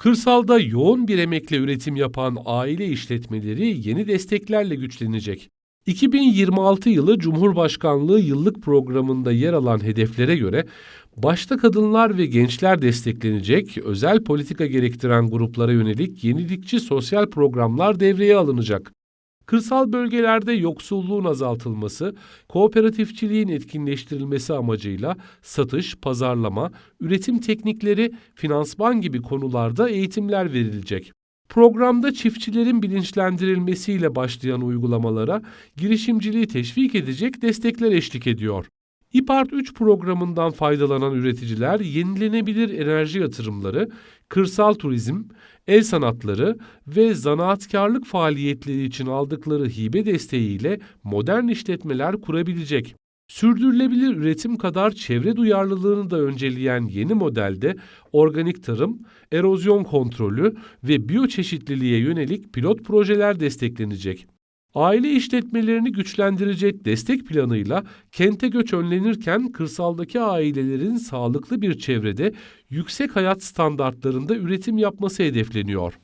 Kırsalda yoğun bir emekle üretim yapan aile işletmeleri yeni desteklerle güçlenecek. 2026 yılı Cumhurbaşkanlığı yıllık programında yer alan hedeflere göre başta kadınlar ve gençler desteklenecek, özel politika gerektiren gruplara yönelik yenilikçi sosyal programlar devreye alınacak. Kırsal bölgelerde yoksulluğun azaltılması, kooperatifçiliğin etkinleştirilmesi amacıyla satış, pazarlama, üretim teknikleri, finansman gibi konularda eğitimler verilecek. Programda çiftçilerin bilinçlendirilmesiyle başlayan uygulamalara girişimciliği teşvik edecek destekler eşlik ediyor. İPART 3 programından faydalanan üreticiler yenilenebilir enerji yatırımları, kırsal turizm, el sanatları ve zanaatkarlık faaliyetleri için aldıkları hibe desteğiyle modern işletmeler kurabilecek. Sürdürülebilir üretim kadar çevre duyarlılığını da önceleyen yeni modelde organik tarım, erozyon kontrolü ve biyoçeşitliliğe yönelik pilot projeler desteklenecek. Aile işletmelerini güçlendirecek destek planıyla kente göç önlenirken kırsaldaki ailelerin sağlıklı bir çevrede yüksek hayat standartlarında üretim yapması hedefleniyor.